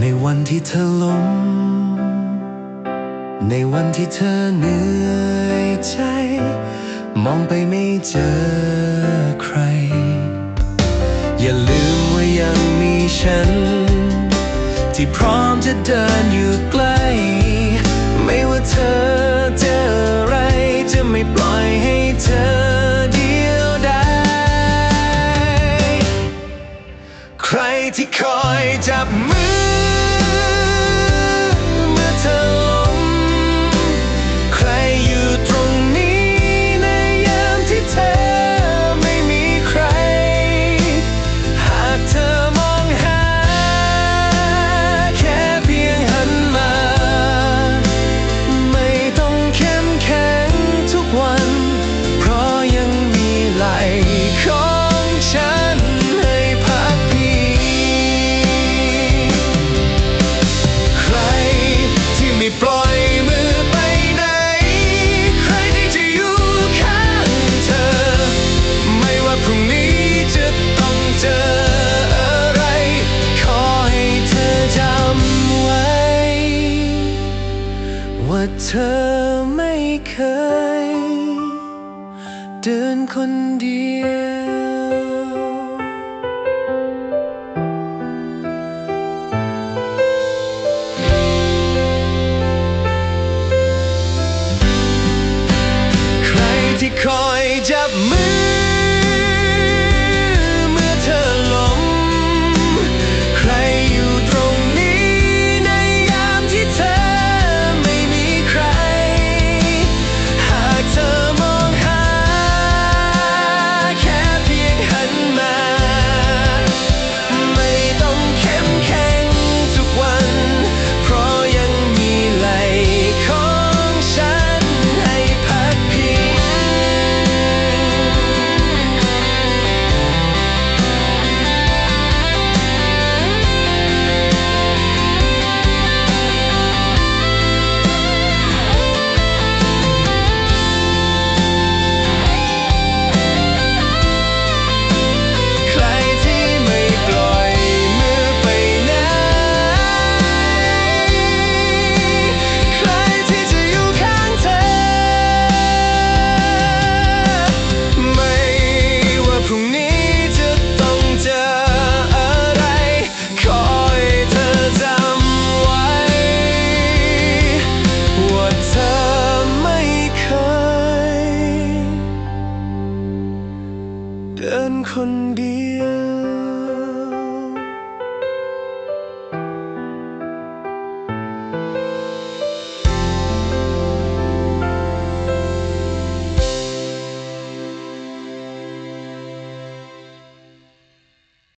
ในวันที่เธอล้ม ในวันที่เธอเหนื่อยใจ มองไปไม่เจอใคร อย่าลืมว่ายังมีฉัน ที่พร้อมจะเดินอยู่ใกล้ ไม่ว่าเธอเจออะไรจะไม่ปล่อยให้เธอเดียวดายใครที่คอยจับมือ เธอไม่เคย เดินคนเดียว ดินคนเดียว